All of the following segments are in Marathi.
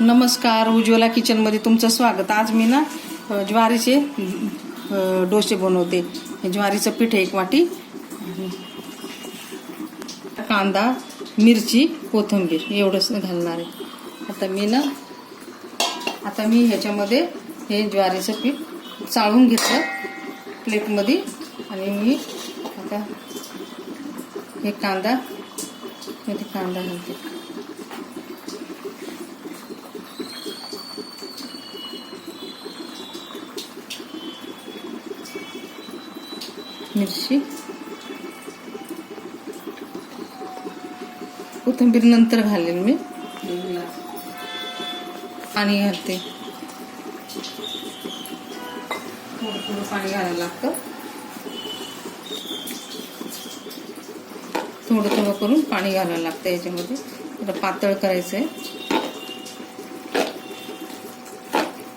नमस्कार उज्ज्वला किचनमध्ये तुमचं स्वागत. आज मी ना ज्वारीचे डोसे बनवते. ज्वारीचं पीठ एक वाटी कांदा मिरची कोथिंबीर एवढंच घालणार आहे. आता मी ना आता मी ह्याच्यामध्ये हे ज्वारीचं पीठ चाळून घेतलं प्लेटमध्ये आणि मी आता हे कांदा मध्ये कांदा घालते. मिरची. कोथिंबीर नंतर घालेल मी. पाणी घालते. थोडं थोडं पाणी घालायला लागतं. थोडं थोडं करून पाणी घालायला लागतं याच्यामध्ये. आता पातळ करायचं आहे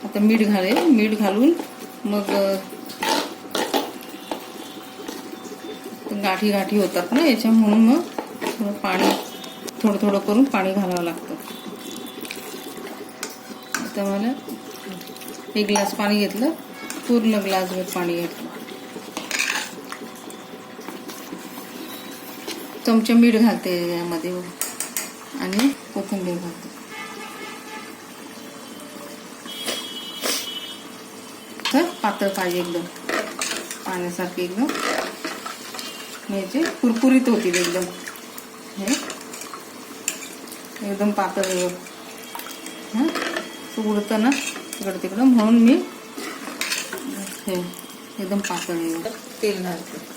आता मीठ घालेल मीठ घालून मग गाठी गाठी होतात ना याच्या म्हणून मग थोडं पाणी थोडं थोडं करून पाणी घालावं लागतं. आता मला एक ग्लास पाणी घेतलं पूर्ण ग्लासभर पाणी घेतलं. चमचा मीठ घालते यामध्ये आणि कोथिंबीर घालते. तर पातळ पाहिजे एकदम. पाण्यासारखे एकदम. याचे कुरकुरीत होतील एकदम. हे? एकदम पातळ. हां? उडतं ना तिकडं तिकडं म्हणून मी हे एकदम पातळ आहे. तेल घालते.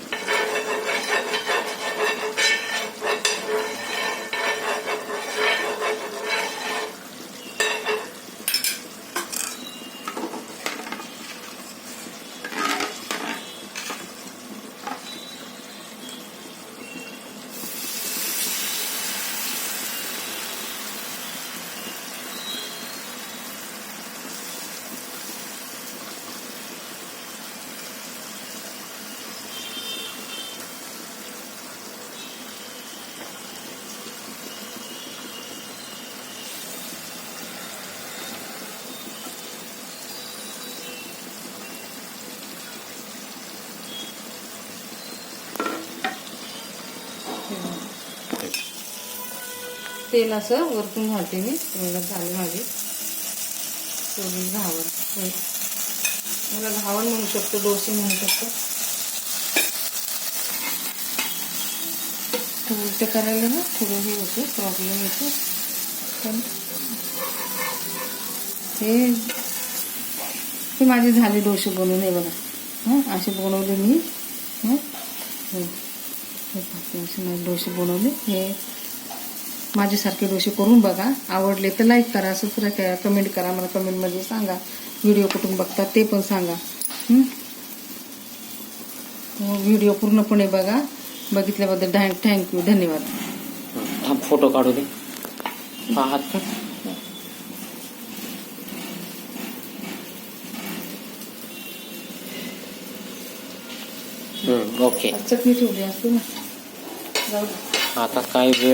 तेल असं वरतून घालते मी. एवढं झाले माझे. सोडून घावण. मला घावण म्हणू शकतो डोसे म्हणू शकतो. ते उलटे करायला ना थोडं हे होतं प्रॉब्लेम येतो. पण हे माझे झाले डोसे बनवून हे बघा. हां असे बनवले मी. हां. हे असे माझे डोसे बनवले. हे माझ्यासारखे डोसे करून बघा. आवडले तर लाईक करा सबस्क्राईब करा कमेंट करा मला कमेंटमध्ये सांगा. व्हिडिओ कुठून बघतात ते पण सांगा? व्हिडिओ पूर्णपणे बघा. बघितल्याबद्दल थँक थँक्यू धन्यवाद. हा फ़ोटो काढू दे. हात हम्म, ओके चटणी ठेवली असते ना. आता काय वेळ?